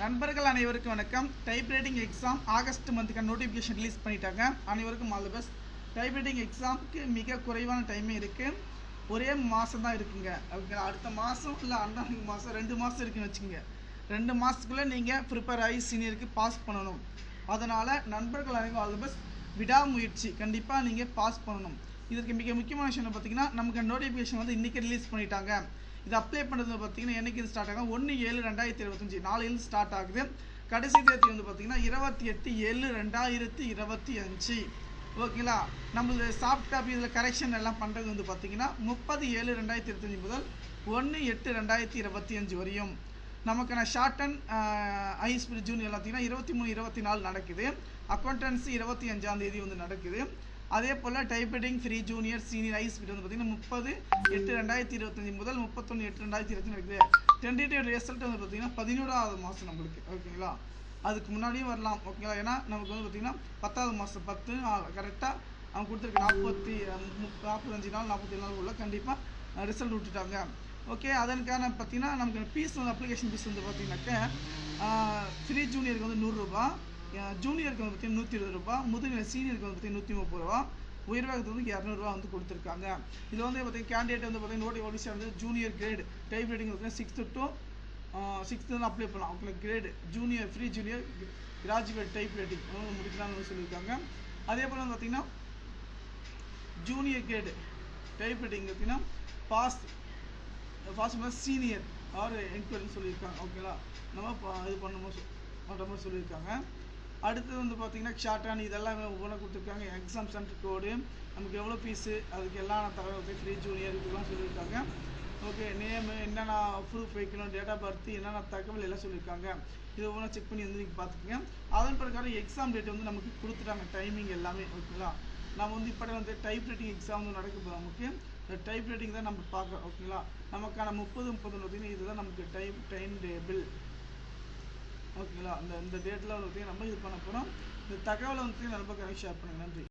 நண்பர்கள் அனைவருக்கும் வணக்கம். டைப்ரைட்டிங் எக்ஸாம் ஆகஸ்ட் மந்த்துக்கான நோட்டிஃபிகேஷன் ரிலீஸ் பண்ணிட்டாங்க. அனைவருக்கும் ஆல் தி பெஸ்ட் டைப்ரைட்டிங் எக்ஸாமுக்கு மிக குறைவான டைமே இருக்குது ஒரே மாதம் தான் இருக்குங்க. ஓகேங்களா அடுத்த மாதம் இல்லை அண்ணாங்க மாதம் ரெண்டு மாதம் இருக்குன்னு வச்சுக்கோங்க. ரெண்டு மாதத்துக்குள்ளே நீங்கள் ப்ரிப்பேர் ஆகி சீனியருக்கு பாஸ் பண்ணணும். அதனால் நண்பர்கள் அனைவரும் ஆல் தி பெஸ்ட் விடாமுயற்சி கண்டிப்பாக நீங்கள் பாஸ் பண்ணணும். இதற்கு மிக முக்கியமான விஷயம் பார்த்தீங்கன்னா நமக்கு நோட்டிஃபிகேஷன் வந்து இன்றைக்கி ரிலீஸ் பண்ணிட்டாங்க. இது அப்ளை பண்ணுறது பார்த்தீங்கன்னா என்னைக்கு இது ஸ்டார்ட் ஆகும் ஒன்று ஏழு ரெண்டாயிரத்தி இருபத்தஞ்சி நாளையில் ஸ்டார்ட் ஆகுது. கடைசி தேதி வந்து பார்த்தீங்கன்னா இருபத்தி எட்டு ஏழு ரெண்டாயிரத்தி இருபத்தி அஞ்சு. ஓகேங்களா? நம்மளது சாஃப்ட் காப்பி இதில் கரெக்ஷன் எல்லாம் பண்ணுறது வந்து பார்த்தீங்கன்னா முப்பது ஏழு ரெண்டாயிரத்தி இருபத்தஞ்சி முதல் ஒன்று எட்டு ரெண்டாயிரத்தி இருபத்தி அஞ்சு வரையும். நமக்கான short and high speed junior பார்த்தீங்கன்னா இருபத்தி மூணு இருபத்தி நாலு நடக்குது. அக்கௌண்டன்சி இருபத்தி அஞ்சாம் தேதி வந்து நடக்குது. அதே போல் typewriting free junior senior ice speed வந்து பார்த்தீங்கன்னா முப்பது எட்டு ரெண்டாயிரத்தி இருபத்தஞ்சி முதல் முப்பத்தொன்று எட்டு ரெண்டாயிரத்தி இருபத்தி நடக்குது டென்டேட்டிவ் ரிசல்ட் வந்து பார்த்தீங்கன்னா பதினோராவது மாதம் நம்மளுக்கு ஓகேங்களா அதுக்கு முன்னாடியும் வரலாம் ஓகேங்களா ஏன்னா நமக்கு வந்து பார்த்தீங்கன்னா பத்தாவது மாதம் பத்து கரெக்டாக அவங்க கொடுத்துருக்க நாற்பத்தி நாற்பத்தஞ்சு நாள் நாற்பத்தி நாள் உள்ள கண்டிப்பாக ரிசல்ட் விட்டுட்டாங்க. ஓகே அதற்கான பார்த்தீங்கன்னா நமக்கு ஃபீஸ் வந்து அப்ளிகேஷன் ஃபீஸ் வந்து பார்த்தீங்கன்னாக்க ஃப்ரீ ஜூனியருக்கு வந்து நூறுரூபா ஜூனியருக்கு வந்து பார்த்தீங்கன்னா நூற்றி இருபது ரூபா முதுநிலை சீனியருக்கு வந்து பார்த்தீங்கன்னா நூற்றி முப்பது ரூபா. உயர்வாகத்துக்கு வந்து இரநூறுவா வந்து கொடுத்துருக்காங்க. இது வந்து பார்த்தீங்கன்னா கேண்டிடேட் வந்து பார்த்தீங்கன்னா நோட்டி ஒடிசா வந்து ஜூனியர் கிரேட் டைப் ரைட்டிங் பார்த்தீங்கன்னா சிக்ஸ்த்து டு சிக்ஸ்த்து வந்து அப்ளை பண்ணலாம். அவங்களுக்கு grade junior free junior graduate typewriting முடிக்கலாம்னு சொல்லியிருக்காங்க. அதே போல் வந்து பார்த்தீங்கன்னா ஜூனியர் கிரேடு டைப் ரைட்டிங் பார்த்தீங்கன்னா பாஸ் பாஸ் சீனியர் ஆர் என்கொயரின்னு சொல்லியிருக்காங்க. ஓகேங்களா நம்ம இது பண்ணும்போது பண்ணுற மாதிரி சொல்லியிருக்காங்க. அடுத்தது வந்து பார்த்தீங்கன்னா ஷார்ட்டான இதெல்லாம் ஒவ்வொன்றா கொடுத்துருக்காங்க. எக்ஸாம் சென்டர் கோடு நமக்கு எவ்வளோ ஃபீஸு அதுக்கு எல்லாம் தகவல் ஃப்ரீ ஜூனியர் இதெல்லாம் சொல்லியிருக்காங்க. ஓகே நேமு என்னென்ன ப்ரூஃப் வைக்கணும் டேட் ஆஃப் பர்த் என்னென்ன தகவல் எல்லாம் சொல்லியிருக்காங்க. இது ஒவ்வொன்றா செக் பண்ணி வந்து நீங்கள் பார்த்துக்கங்க. அதன் பிரகாரம் எக்ஸாம் டேட் வந்து நமக்கு கொடுத்துட்டாங்க டைமிங் எல்லாமே ஓகேங்களா நம்ம வந்து இப்போ வந்து டைப் ரைட்டிங் எக்ஸாம் வந்து நடக்க நமக்கு. இந்த டைப் ரைட்டிங் தான் நம்ம பார்க்குறோம் ஓகேங்களா நமக்கான முப்பது முப்பது பார்த்தீங்கன்னா இதுதான் நமக்கு டைம் டைம் டேபிள் ஓகேங்களா? அந்த இந்த டேட்டில் வந்து நம்ம இது பண்ண போகிறோம் இந்த தகவலை வந்து ரொம்ப கரெக்ட் ஷேர் பண்ணுங்கள் நன்றி.